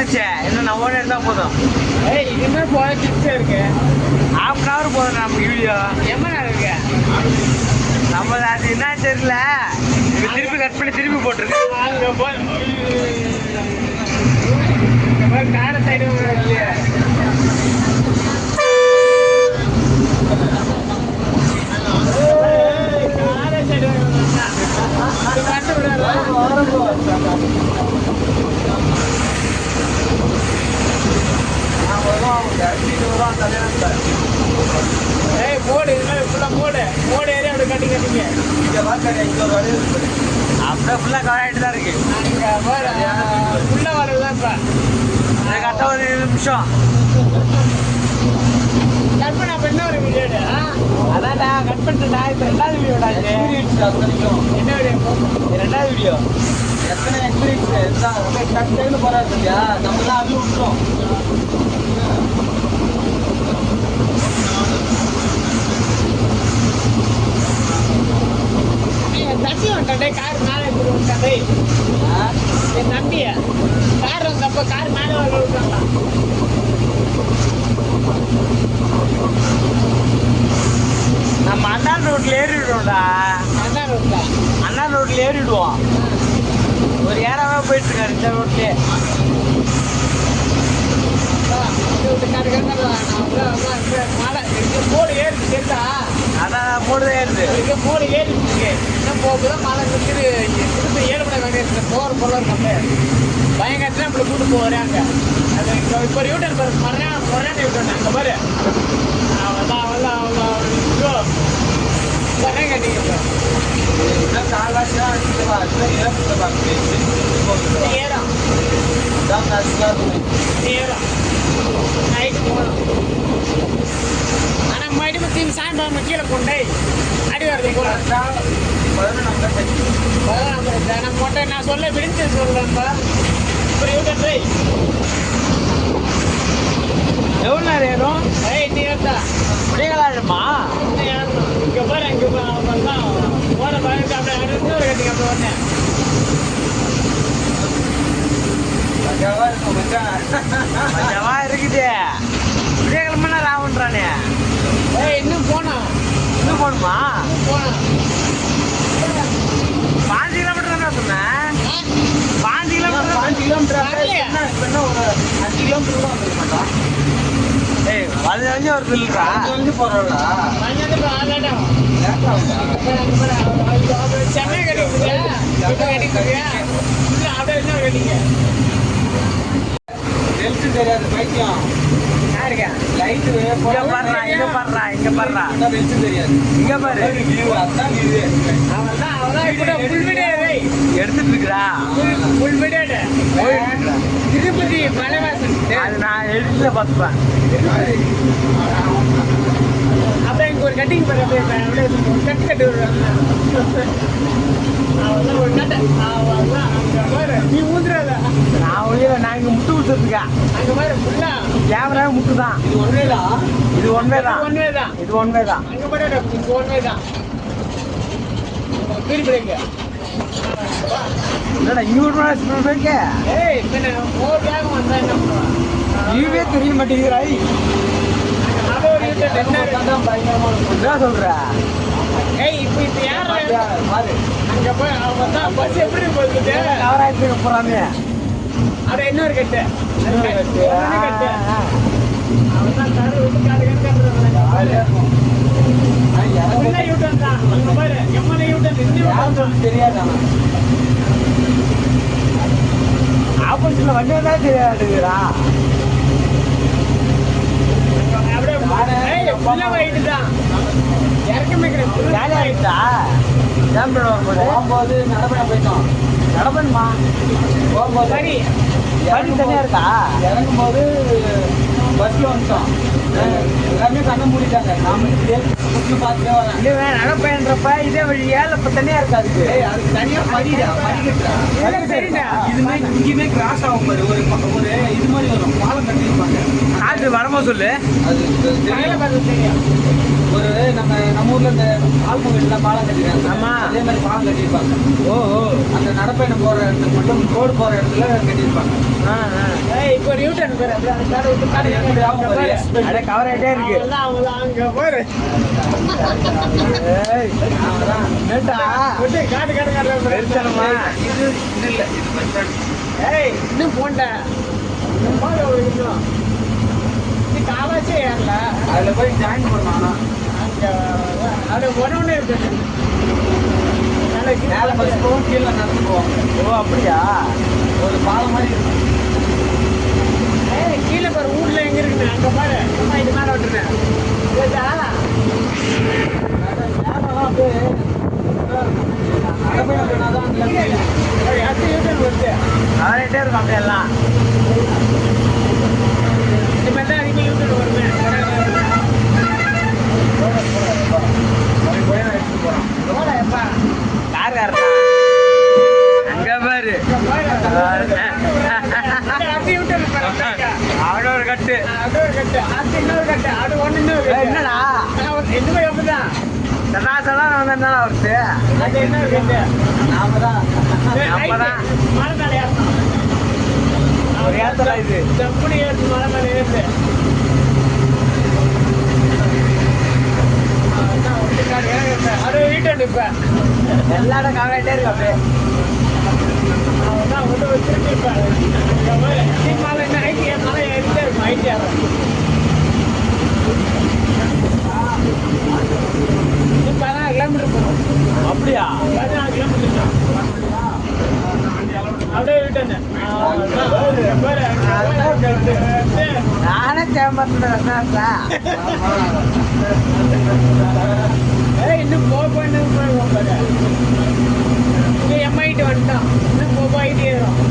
எடுத்தாச்சு இன்னும் நான் ஓட எடுத்தா போதும் ஏய் இதுமே போல கிட்ஸ் இருக்கு ஹாஃப் அன் ஹவர் போதும் நமக்கு வீடியோ எம்ம நேரம் இருக்கு நம்ம அது என்ன தெரியல இது திருப்பி கட் பண்ணி திருப்பி போட்டுருக்கு அங்க போய் இந்த மாதிரி கார சைடு இல்லையா கார சைடு பார்த்து ஏய் போடு இதுல ஃபுல்லா போடு போடு ஏறி அப்படி கட்டி கட்டிங்க அப்படியே ஃபுல்லாக கவர் ஆகிட்டு தான் இருக்கு. அங்க பாரு ஃபுல்லா வரதுதான் கரெக்டாக ஒரு நிமிஷம். கட் பண்ண அப்ப என்ன ஒரு வீடியோ அதான்டா கட் பண்ணிட்டேன்டா. இப்போ ரெண்டாவது வீடியோடா இது? என்ன வீடியோ ரெண்டாவது வீடியோ எத்தனை எக்ஸ்பீரியன்ஸ் கட் டைமில் போறாரு இல்லையா நம்மளாம் அது விட்டுரும் என் தம்பி வந்துட்டே கார் மேலே இப்படி விட்டாண்டே என் தம்பிய கார் வந்தப்ப கார் மேலே வர விட்டாங்களா நம்ம அண்ணா ரோட்ல ஏறிடுவோம்டா அண்ணா விட்டா அண்ணா ரோட்ல ஏறிடுவோம் ஒரு ஏறாவே போயிட்டு இருக்காரு இந்த ரோட்லயே போடு ஏறி தெரியுதா அதான் போடுதே ஏறுது போடு ஏறி இருக்கு இன்னும் போகுதான் மழை நிற்குது திருப்பி ஏழு மணி வேண்டிய போகிற பொருளாக இருக்கும் பயங்கரத்தில் நம்மளை கூட்டு போகிறாங்க அது இப்போ இப்போ யூட்டன் பாரு மரணம் மரணம் யூட்டன் அங்கே பாரு. அவெல்லாம் அவெல்லாம் அவெல்லாம் சரண கட்டிங்க ஏறம். ஏறம். நைட்டு போகணும். ஆனால் மறுபடியும் சாயந்தரம் கீழே கொண்டே அடி வரது கூட நம்ம மட்டும் நான் சொல்ல விடிஞ்சு சொல்றேன்ப்பா அப்புறம் யூட்டன் ரை எவ்வளோ நேரம் ஏறும் ஏய் நீ ஏத்தா முடியலாமா இங்க பாரு இங்க பாரு அவன் தான் போற பாருங்க அப்படியே அறுந்து ஒரு கட்டிங்க அப்புறம் வந்தேன் கொஞ்சமா இருக்குது விடியக்கிழமை ராவன்றானே ஏய் இன்னும் போனா இன்னும் போகணுமா போனா பாஞ்சு கிலோமீட்டர் தானே சொன்னேன் ஆ? பாஞ்சு கிலோமீட்டர் பாஞ்சு கிலோமீட்டர் வரலையா? இப்ப என்ன ஒரு அஞ்சு கிலோமீட்டர் கூட வந்துருக்க மாட்டான் ஏய் வளைஞ்சு வளைஞ்சு ஒரு பில்லுடா வந்து போறோம்ல மஞ்சள் இப்போ ஆளாட்டம் லேட் ஆகுதா சென்னை கட்டிக்கிட்டு இப்போ அப்படியே என்ன கட்டிங்க பெல்ட் தெரியாது பைத்தியம் யாருங்க லைட்டு இங்க பாடுறா இங்க பாடுறா இங்க பாடுறா பெல்ட் தெரியாது இங்க பாரு வியூ அதான் வியூ அவன் தான் அவன் தான் கூட ஃபுல் வீடியோ எடுத்துட்டு இருக்கிறா ஃபுல் வீடியோ திருப்பதி மலைவாசன் அது நான் எடிட்ல பார்த்துப்பேன் அப்படியே இங்க ஒரு கட்டிங் ஒரு கட்டு கட்டு அவெல்லாம் ஒரு கட்டை நீ ஊந்துறாத. நான் ஒளிய நான் இங்க முட்டு கொடுத்துருக்கா அங்க பாரு ஃபுல்லா கேமரா முட்டு தான் இது ஒன்றேதான் இது ஒன்வே தான் ஒன்வே தான் இது ஒன்வே தான் அங்க பாரு இங்க ஒன்வே தான் பீரி என்னடா ஸ்பீட் பிரேக்கு ஏய் பின்ன ஓர் வேகம் வந்தா என்ன தெரிய மாட்டேங்கிறாய் என்ன சொல்ற? ஏய் இப்போ இப்போ யார் பாரு. அங்க போய் அவன் தான் பஸ் எப்படி போகுது? ஆயிட்டு போறாமே அட இன்னொரு கட்டு. இன்னொரு கட்டு. இன்னொரு. அவன் தான் காரு விட்டு காரு கட்டுறாங்க தெரியாது ஆப்போசிட்ல வண்டி வந்தா தெரியாதுடா போகும்போது நடப்பட போயிட்டோம். நடப்பணுமா? போகும்போது சரி. தனியா இருக்கா? இறங்கும் போது பஸ்ல வந்துட்டோம். எல்லாமே கண்ணை மூடிட்டாங்க. நாம இப்படியே சுற்றி பார்த்துட்டே வரேன் இல்ல நடப்பயன்றப்ப இதே வழி ஏழு இப்ப தனியா இருக்காது. ஏய் அதுக்கு தனியா படிடா படிக்கட்டா சரிடா. இது மாதிரி இங்கேயுமே கிராஸ் ஆகும் பாரு. ஒரு பக்கம் ஒரு இது மாதிரி வரும். பாலம் கட்டியிருப்பாங்க. சொல்லு. அது தெரியும் தெரியும் ஒரு நம்ம நம்ம ஊர்ல இந்த ஆல்பம் கட்டிலாம் பாலம் ஆமா. அதே மாதிரி பாலம் கட்டியிருப்பாங்க. ஓ ஓ. அந்த நடப்பயணம் போற இடத்துக்கு மட்டும் ரோடு போற இடத்துல கட்டியிருப்பாங்க. ஆ ஆ. ஏய் இப்போ ஒரு யூட்டன் பேர். அப்படியே கவர் ஆயிட்டே இருக்கு. அங்க என்னடா விட்டு, காட்டு, காட்டு, காட்டு, இது இது இல்ல. இது பஸ் ஸ்டாண்ட் ஏய், இன்னும் போண்டேன். காலாச்சே ஏறல. அதுல போய் ஜாயின் பண்ணணும் அங்க, அது ஒண்ணு ஒண்ணு இருக்கு. நாளைக்கு மேல பஸ் போகும் கீழே நடந்து போவாங்க. ஓ அப்படியா? ஒரு பாலம் மாதிரி இருக்கும் கீழே பாரு ஊர்ல எங்க இருக்குன்னு. அங்க பாரு. அம்மா இது மேல விட்டுருந்தேன் கேட்டா? நேரம்லாம் அப்படியே நடப்பயணம் பண்ணாதான் அங்க தெரியும். ஏய், அடுத்து யூட்டன் வருது. கவர் ஆயிட்டே இருக்கும் அப்படியே எல்லாம் இனிமேல் தான் அதிகமா யூட்டன் வருமே. போய் போய் நான் எடுத்துட்டு போறோம் போடா, எப்பா. கார் காரா அங்க பாரு இங்க பாரு. அடுத்து யூட்டன் பாரு, அப்படியே. அவட ஒரு கட்டு. ஒரு அது இன்னொரு கட்டு, அது ஒண்ணு இன்னொரு ஏய், கட்டு. என்னடா? நான் ஒரு ரெண்டுமே அப்படிதான். சதா சதா வந்து என்ன வருது. நாம தான். மேல ஏறணும். ஒரு இது. மலை மேல. அதான் ஒட்டுக்காடு ஏறுங்க. அது வீட்டு இப்ப எல்லா இடம் கவர் ஆயிட்டே இருக்கு அப்படியே அதான் ஒண்ணு வச்சிருக்கு இப்ப இங்க பாரு, நீ மலை என்ன height ஏறு, மலை ஏறிட்டே இருக்கும், height ஏறும். நீ பதினாறு கிலோமீட்டர் போகணும் அப்படியா? பதினாறு கிலோமீட்டர். அப்படியே விட்டேன் நானே தேம்பத்துல இன்னும் போக போயிட்டு போய் இன்னும் வந்துட்டான் இன்னும் போயிட்டே இருக்கும்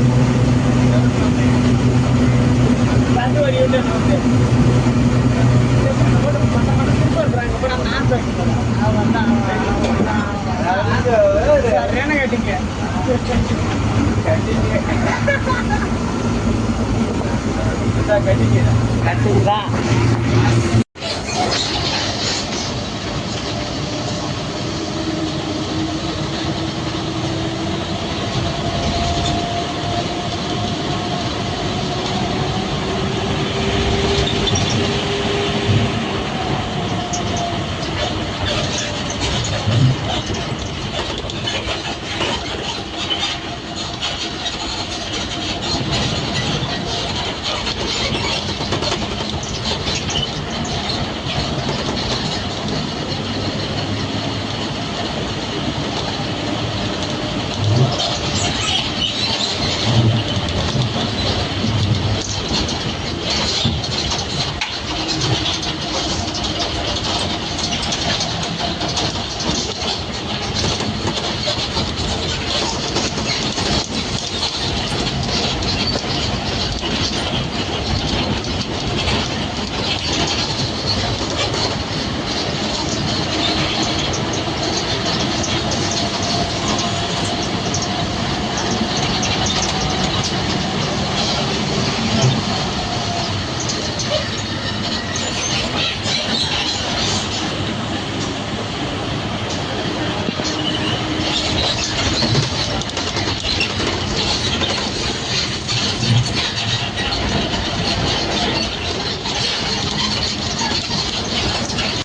வந்து சரியான கேட்டீங்க. கட்டிங்க கட்டுதான்